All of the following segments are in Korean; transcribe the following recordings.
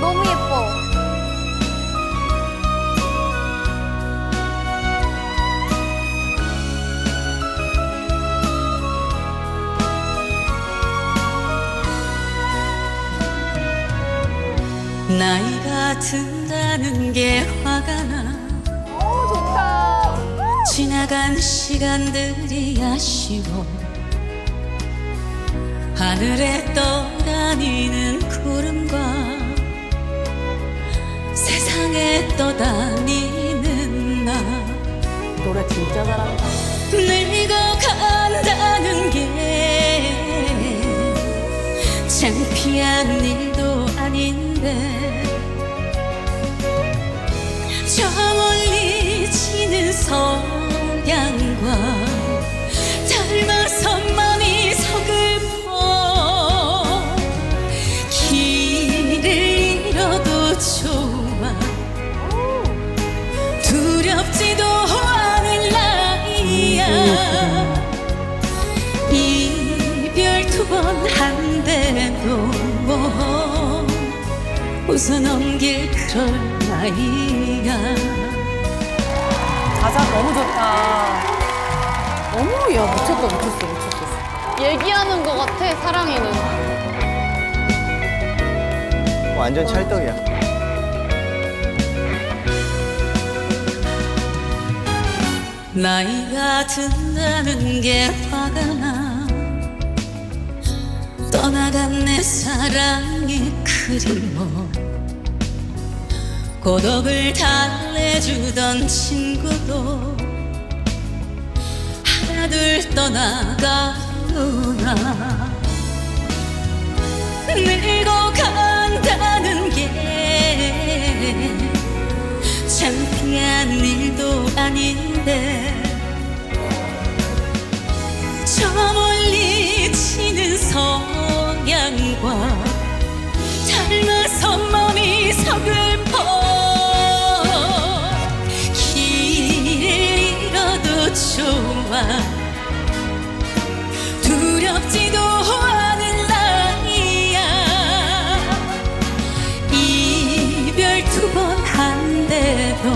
너무 예뻐. 나이가 든다는 게 화가 나 오 좋다. 지나간 시간들이 아쉬워 하늘에 떠다니는 구름과 잘한다. 늙어간다는 게 창피한 일도 웃어 넘길 그럴 나이야 가사 너무 좋다. 어머 야 미쳤다 미쳤어 미쳤어. 얘기하는 것 같아 사랑이는 완전 찰떡이야. 나이가 든다는 게 화가 나 떠나간 내 사랑이 그리워 고독을 달래주던 친구도 하나둘 떠나가구나. 늙어간다는 게 창피한 일도 아닌데 저 멀리 지는 석 두렵지도 않은 나이야. 이별 두 번 한데도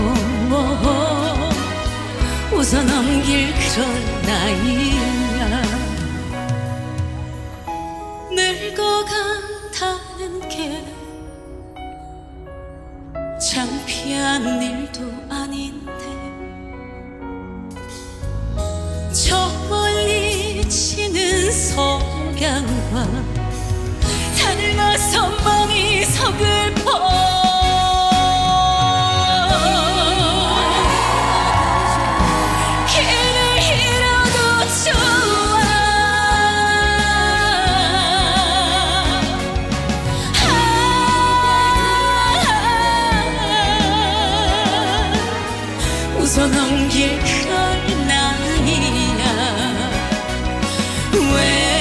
웃어 넘길 그런 나이야. 늙어간다는 게 창피한 일도 아닌데 웃어 넘길 그런 나이야. 외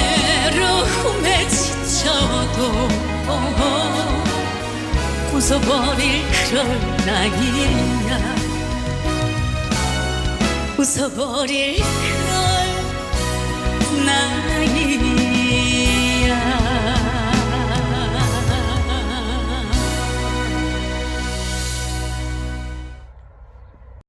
웃어버릴 그런 나이야. 웃어버릴 그런 나이야